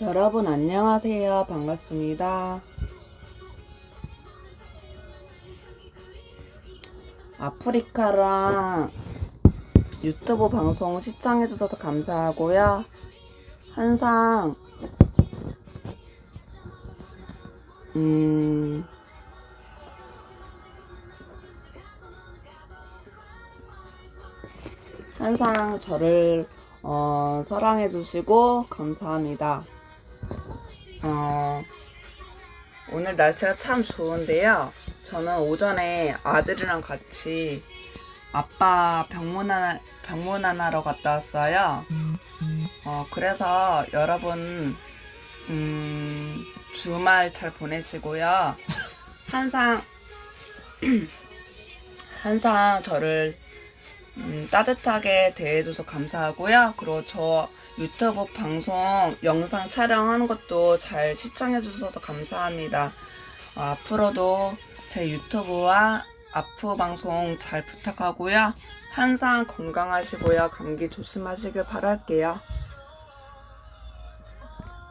여러분 안녕하세요. 반갑습니다. 아프리카랑 유튜브 방송 시청해주셔서 감사하고요. 항상 음 항상 저를 어, 사랑해주시고 감사합니다. 어, 오늘 날씨가 참 좋은데요. 저는 오전에 아들이랑 같이 아빠 병문안 병문안하러 갔다 왔어요. 어, 그래서 여러분 음, 주말 잘 보내시고요. 항상 항상 저를 음, 따뜻하게 대해줘서 감사하고요. 그리고 저 유튜브 방송 영상 촬영하는 것도 잘 시청해주셔서 감사합니다. 어, 앞으로도 제 유튜브와 아프 방송 잘 부탁하고요. 항상 건강하시고요. 감기 조심하시길 바랄게요.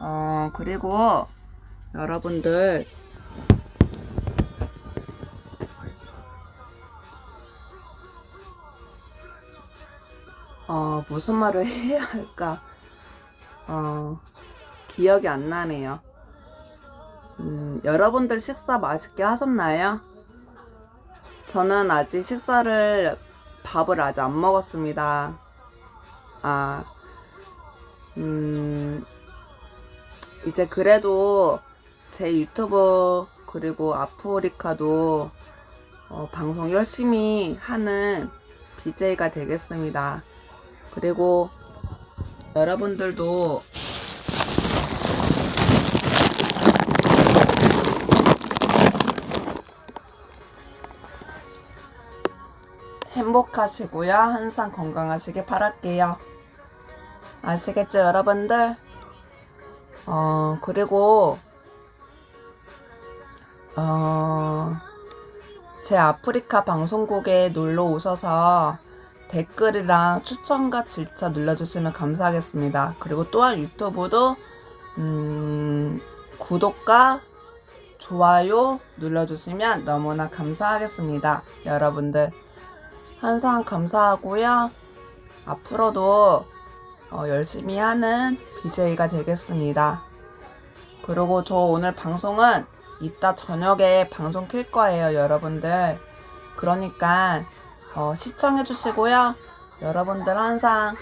어, 그리고 여러분들 어, 무슨 말을 해야 할까? 어, 기억이 안 나네요. 음, 여러분들 식사 맛있게 하셨나요? 저는 아직 식사를, 밥을 아직 안 먹었습니다. 아, 음, 이제 그래도 제 유튜브 그리고 아프리카도 어, 방송 열심히 하는 BJ가 되겠습니다. 그리고 여러분들도 행복하시고요. 항상 건강하시길 바랄게요. 아시겠죠, 여러분들? 어, 그리고, 어, 제 아프리카 방송국에 놀러 오셔서 댓글이랑 추천과 질차 눌러주시면 감사하겠습니다. 그리고 또한 유튜브도 음, 구독과 좋아요 눌러주시면 너무나 감사하겠습니다. 여러분들 항상 감사하고요. 앞으로도 어, 열심히 하는 BJ가 되겠습니다. 그리고 저 오늘 방송은 이따 저녁에 방송 킬 거예요, 여러분들. 그러니까 어, 시청해 주시고요. 여러분들 항상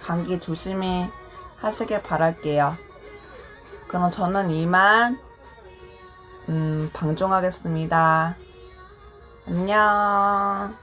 감기 조심히 하시길 바랄게요. 그럼 저는 이만 음, 방종하겠습니다. 안녕.